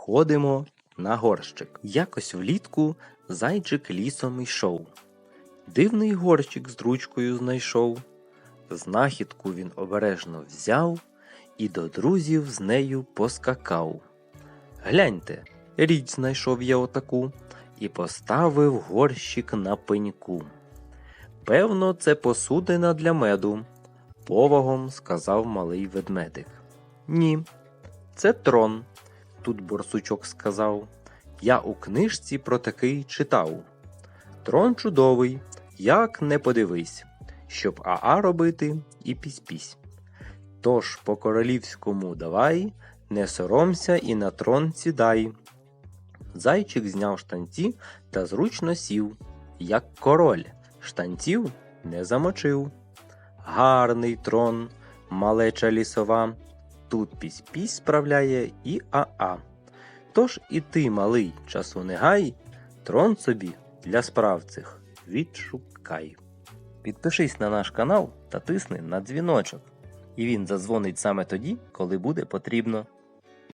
Ходимо на горщик. Якось влітку зайчик лісом йшов. Дивний горщик з ручкою знайшов. Знахідку він обережно взяв і до друзів з нею поскакав. Гляньте, річ знайшов я отаку і поставив горщик на пеньку. Певно, це посудина для меду, повагом сказав малий ведмедик. Ні, це трон, тут борсучок сказав. Я у книжці про такий читав. Трон чудовий, як не подивись, щоб Аа робити і пісь-пісь. Тож по королівському давай, не соромся і на трон сідай. Зайчик зняв штанці та зручно сів, як король, штанців не замочив. Гарний трон, малеча лісова, тут пісь-пісь справляє і Аа. Тож і ти, малий, часу не гай, трон собі для справ цих відшукай. Підпишись на наш канал та тисни на дзвіночок, і він задзвонить саме тоді, коли буде потрібно.